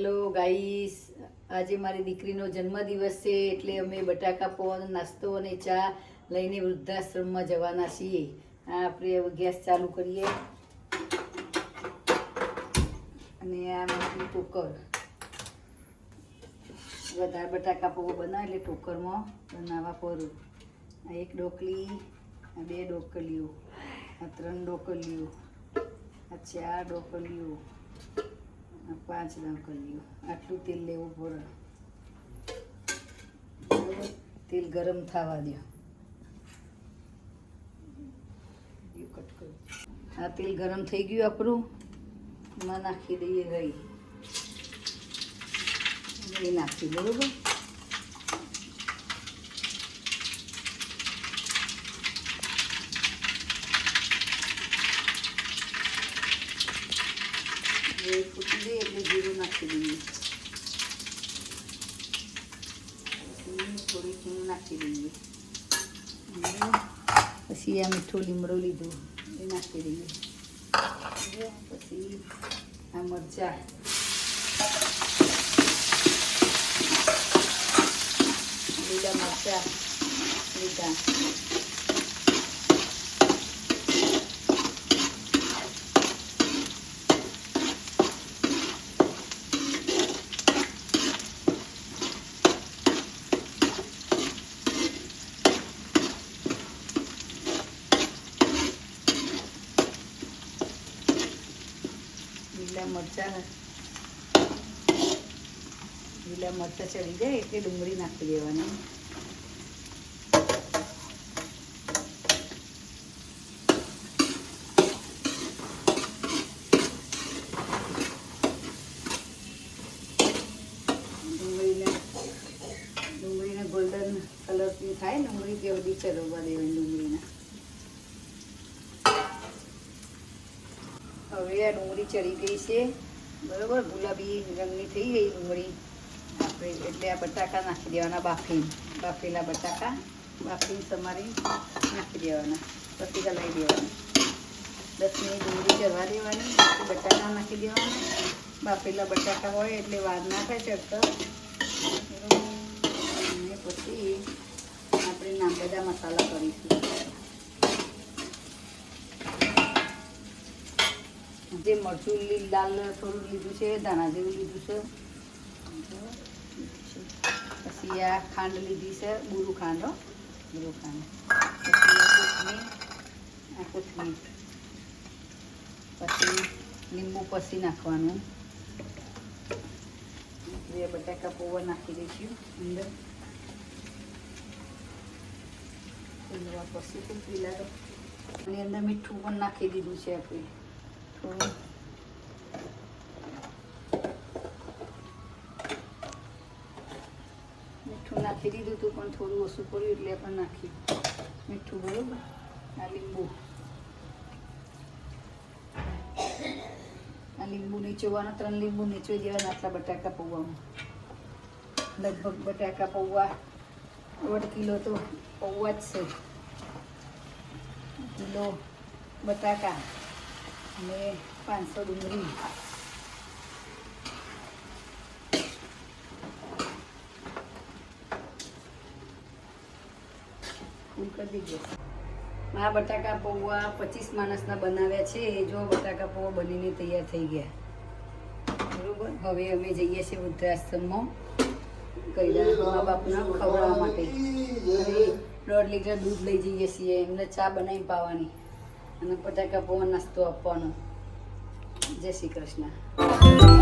Hello guys, આજે મારી દીકરીનો જન્મદિવસ છે, એટલે અમે બટાકા પૌવાનો નાસ્તો અને ચા લઈને વૃદ્ધાશ્રમમાં જવાના છીએ. આ આપણે ગેસ ચાલુ કરીએ. અને આ મારું ટોકર વધારે બટાકા પૌવા બનાવે એટલે ટોકરમાં બનાવવા પડું. આ એક ડોકલી, આ બે ડોકલીઓ, આ ત્રણ ડોકલીઓ, આ ચાર ડોકલીઓ. આ કરી ડોકલીઓ આટલું તેલ લેવું પડે? તેલ ગરમ થવા દો. એ આ તેલ ગરમ થઈ ગયું આપણું. એમાં નાખી દઈએ રહી રહી નાખી, બરોબર? એ ફૂટી દે એટલે જીરું નાખી દઈએ થોડી હિંગ નાખી દઈએ પછી આ મીઠું લીમડો લીધું એ નાખી દઈએ? પછી આ મરચાં લીલા મરચાં લીધા લીલા મરચાં લીલા મરચાં ચડી જાય એટલે ડુંગળી નાખી દેવાની. ગોલ્ડન કલરની થાય ડુંગળી તે બધી ચરવવા દેવાની ડુંગળીને. હવે આ ડુંગળી ચડી ગઈ છે. બરાબર? ગુલાબી રંગની થઈ ગઈ ડુંગળી. આપણે એટલે આ બટાકા નાખી દેવાના બાફી બાફેલા બટાકા બાફીને તમારે નાખી દેવાના. પછી હલાવી દેવાના. દસ મિનિટ ડુંગળી ચડવા દેવાની. બટાકા નાખી દેવાના. બાફેલા બટાકા હોય એટલે વાર ના થાય ચડતો અને પછી આપણે ના બધા મસાલા કરીશું. જે મરચું લીલ, લાલ થોડું લીધું છે, ધાણા જેવું લીધું છે. પછી આ ખાંડ લીધી છે, બુરુ ખાંડ બુરુ ખાંડ. પછી આ કોથમીર પછી લીંબુ પસી નાખવાનું. બે બટાકા પૌવા નાખી દઈશું અંદર. પછી પીલા તો આની અંદર મીઠું પણ નાખી દીધું છે આપણે થોડું મીઠું નાખી દીધું હતું, પણ થોડું ઓછું પડ્યું એટલે પણ નાખ્યું મીઠું બરોબર? આ લીંબુ. આ લીંબુ નીચોવાના, ત્રણ લીંબુ નીચો જેવા આટલા બટાકા પૌવામાં. લગભગ બટાકા પૌવા દોઢ કિલો તો પૌવા જ છે. કિલો બટાકા. અને પાંચસો ડુંગળી. આ બટાકા પૌવા પચીસ માણસના બનાવ્યા છે. એ જો બટાકા પૌવા બનીને તૈયાર થઈ ગયા. બરોબર? હવે અમે જઈએ છીએ વૃદ્ધાશ્રમમાં. કૈલાસ મા બાપના ખવડાવવા માટે. દોઢ લીટર દૂધ લઈ જઈએ છીએ. એમને ચા બનાવી પાવાની. અને બટાકા પૌવા નાસ્તો આપવાનો. જય શ્રી કૃષ્ણ.